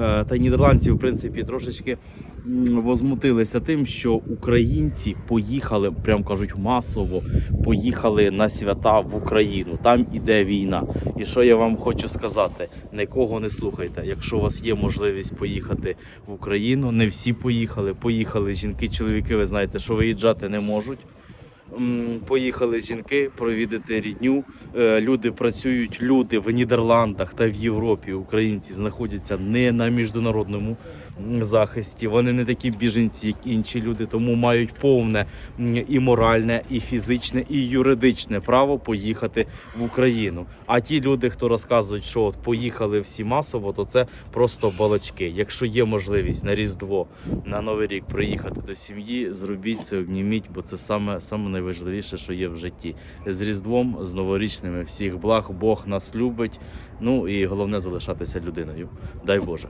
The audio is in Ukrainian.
е, та нідерландці, в принципі, трошечки возмутилися тим, що українці поїхали, прям кажуть, масово поїхали на свята в Україну. Там іде війна. І що я вам хочу сказати: нікого не слухайте. Якщо у вас є можливість поїхати в Україну, не всі поїхали. Поїхали жінки, чоловіки. Ви знаєте, що виїжджати не можуть. Поїхали жінки провідати рідню. Е, Люди працюють, люди в Нідерландах та в Європі. Українці знаходяться не на міжнародному захисті. Вони не такі біженці, як інші люди, тому мають повне і моральне, і фізичне, і юридичне право поїхати в Україну. А ті люди, хто розказують, що от поїхали всі масово, то це просто балачки. Якщо є можливість на Різдво, на Новий рік приїхати до сім'ї, зробіть це, обніміть, бо це саме, саме найважливіше, що є в житті. З Різдвом, з новорічними всіх благ, Бог нас любить. Ну і головне залишатися людиною. Дай Боже.